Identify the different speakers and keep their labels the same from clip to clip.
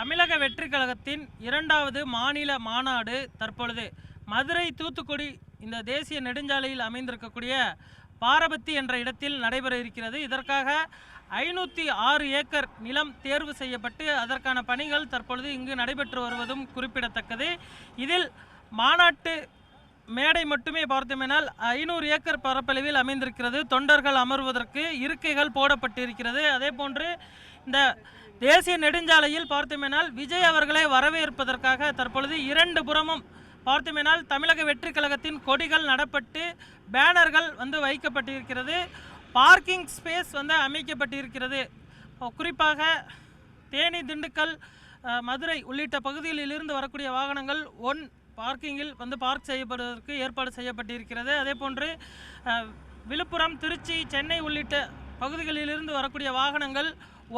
Speaker 1: தமிழக வெற்றி கழகத்தின் இரண்டாவது மாநில மாநாடு தற்பொழுது. மதுரை தூத்துக்குடி இந்த தேசிய நெடுஞ்சாலையில் அமைந்திருக்கக்கூடிய பாரபத்தி என்ற இடத்தில் நடைபெற இருக்கிறது. இதற்காக ஐநூற்றி ஆறு ஏக்கர் நிலம் தேர்வு செய்யப்பட்டு அதற்கான பணிகள் தற்பொழுது இங்கு நடைபெற்று வருவதும் குறிப்பிடத்தக்கது. இதில் மாநாட்டு மேடை மட்டுமே பார்த்தோமேனால் ஐநூறு ஏக்கர் பரப்பளவில் அமைந்திருக்கிறது. தொண்டர்கள் அமர்வதற்கு இருக்கைகள் போடப்பட்டிருக்கிறது. அதே போன்று இந்த தேசிய நெடுஞ்சாலையில் பார்த்தோமேனால் விஜய் அவர்களை வரவேற்பதற்காக தற்பொழுது இரண்டு புறமும் பார்த்தோமேனால் தமிழக வெற்றி கழகத்தின் கொடிகள் நடப்பட்டு பேனர்கள் வந்து வைக்கப்பட்டிருக்கிறது. பார்க்கிங் ஸ்பேஸ் வந்து அமைக்கப்பட்டிருக்கிறது. குறிப்பாக தேனி திண்டுக்கல் மதுரை உள்ளிட்ட பகுதிகளில் இருந்து வரக்கூடிய வாகனங்கள் ஒன் பார்க்கிங்கில் வந்து பார்க் செய்யப்படுவதற்கு ஏற்பாடு செய்யப்பட்டிருக்கிறது. அதே போன்று விழுப்புரம் திருச்சி சென்னை உள்ளிட்ட பகுதிகளிலிருந்து வரக்கூடிய வாகனங்கள்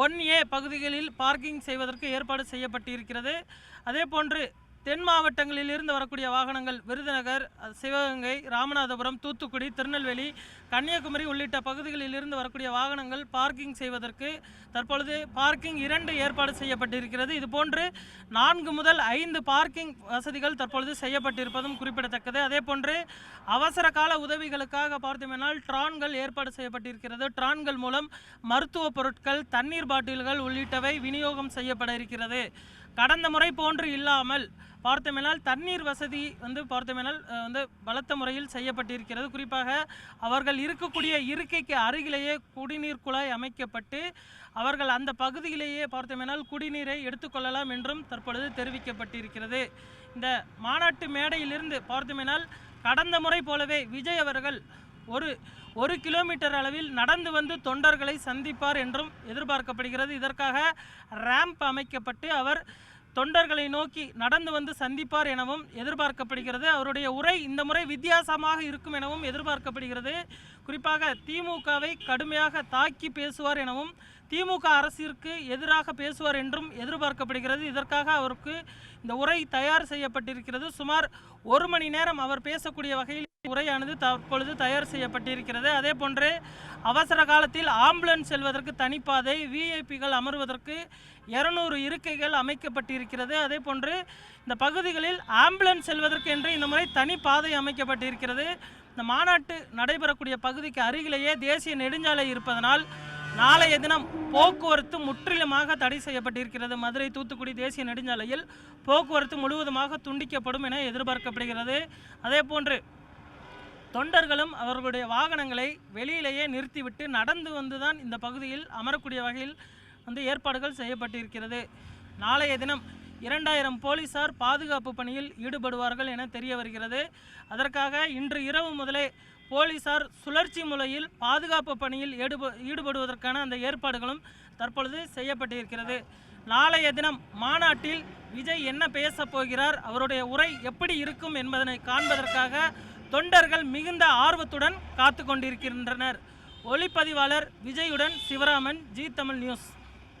Speaker 1: ஒன் ஏ பகுதிகளில் பார்க்கிங் செய்வதற்கு ஏற்பாடு செய்யப்பட்டிருக்கிறது. அதே போன்று தென் மாவட்டங்களில் இருந்து வரக்கூடிய வாகனங்கள் விருதுநகர் சிவகங்கை ராமநாதபுரம் தூத்துக்குடி திருநெல்வேலி கன்னியாகுமரி உள்ளிட்ட பகுதிகளில் இருந்து வரக்கூடிய வாகனங்கள் பார்க்கிங் செய்வதற்கு தற்பொழுது பார்க்கிங் இரண்டு ஏற்பாடு செய்யப்பட்டிருக்கிறது. இதுபோன்று நான்கு முதல் ஐந்து பார்க்கிங் வசதிகள் தற்பொழுது செய்யப்பட்டிருப்பதும் குறிப்பிடத்தக்கது. அதே போன்று அவசர கால உதவிகளுக்காக பார்த்தோமென்றால் ட்ரான்கள் ஏற்பாடு செய்யப்பட்டிருக்கிறது. ட்ரான்கள் மூலம் மருத்துவ பொருட்கள் தண்ணீர் பாட்டில்கள் உள்ளிட்டவை விநியோகம் செய்யப்பட இருக்கிறது. கடந்த முறை போன்று இல்லாமல் பார்த்தமேனால் தண்ணீர் வசதி வந்து பார்த்தோமெனால் வந்து பலத்த முறையில் செய்யப்பட்டிருக்கிறது. குறிப்பாக அவர்கள் இருக்கக்கூடிய இருக்கைக்கு அருகிலேயே குடிநீர் குழாய் அமைக்கப்பட்டு அவர்கள் அந்த பகுதியிலேயே பார்த்தமேனால் குடிநீரை எடுத்துக்கொள்ளலாம் என்றும் தற்பொழுது தெரிவிக்கப்பட்டிருக்கிறது. இந்த மாநாட்டு மேடையிலிருந்து பார்த்தமேனால் கடந்த முறை போலவே விஜய் அவர்கள் ஒரு ஒரு கிலோமீட்டர் அளவில் நடந்து வந்து தொண்டர்களை சந்திப்பார் என்றும் எதிர்பார்க்கப்படுகிறது. இதற்காக ரேம்ப் அமைக்கப்பட்டு அவர் தொண்டர்களை நோக்கி நடந்து வந்து சந்திப்பார் எனவும் எதிர்பார்க்கப்படுகிறது. அவருடைய உரை இந்த முறை வித்தியாசமாக இருக்கும் எனவும் எதிர்பார்க்கப்படுகிறது. குறிப்பாக திமுகவை கடுமையாக தாக்கி பேசுவார் எனவும் திமுக அரசிற்கு எதிராக பேசுவார் என்றும் எதிர்பார்க்கப்படுகிறது. இதற்காக அவருக்கு இந்த உரை தயார் செய்யப்பட்டிருக்கிறது. சுமார் ஒரு மணி நேரம் அவர் பேசக்கூடிய வகையில் உரையானது தற்பொழுது தயார் செய்யப்பட்டிருக்கிறது. அதே போன்று அவசர காலத்தில் ஆம்புலன்ஸ் செல்வதற்கு தனிப்பாதை விஐபிகள் அமர்வதற்கு இருநூறு இருக்கைகள் அமைக்கப்பட்டிருக்கிறது. அதே போன்று இந்த பகுதிகளில் ஆம்புலன்ஸ் செல்வதற்கு என்று இந்த முறை தனிப்பாதை அமைக்கப்பட்டிருக்கிறது. இந்த மாநாட்டு நடைபெறக்கூடிய பகுதிக்கு அருகிலேயே தேசிய நெடுஞ்சாலை இருப்பதனால் நாளைய தினம் போக்குவரத்து முற்றிலுமாக தடை செய்யப்பட்டிருக்கிறது. மதுரை தூத்துக்குடி தேசிய நெடுஞ்சாலையில் போக்குவரத்து முழுவதுமாக துண்டிக்கப்படும் என எதிர்பார்க்கப்படுகிறது. அதே போன்று தொண்டர்களும் அவர்களுடைய வாகனங்களை வெளியிலேயே நிறுத்திவிட்டு நடந்து வந்துதான் இந்த பகுதியில் அமரக்கூடிய வகையில் வந்து ஏற்பாடுகள் செய்யப்பட்டிருக்கிறது. நாளைய தினம் இரண்டாயிரம் போலீசார் பாதுகாப்பு பணியில் ஈடுபடுவார்கள் என தெரிய வருகிறது. அதற்காக இன்று இரவு முதலே போலீசார் சுழற்சி முறையில் பாதுகாப்பு பணியில் ஈடுபடுவதற்கான அந்த ஏற்பாடுகளும் தற்பொழுது செய்யப்பட்டிருக்கிறது. நாளைய தினம் மாநாட்டில் விஜய் என்ன பேசப் போகிறார் அவருடைய உரை எப்படி இருக்கும் என்பதனை காண்பதற்காக தொண்டர்கள் மிகுந்த ஆர்வத்துடன் காத்து கொண்டிருக்கின்றனர் ஒளிப்பதிவாளர் விஜயுடன் சிவராமன் ஜி தமிழ் நியூஸ்.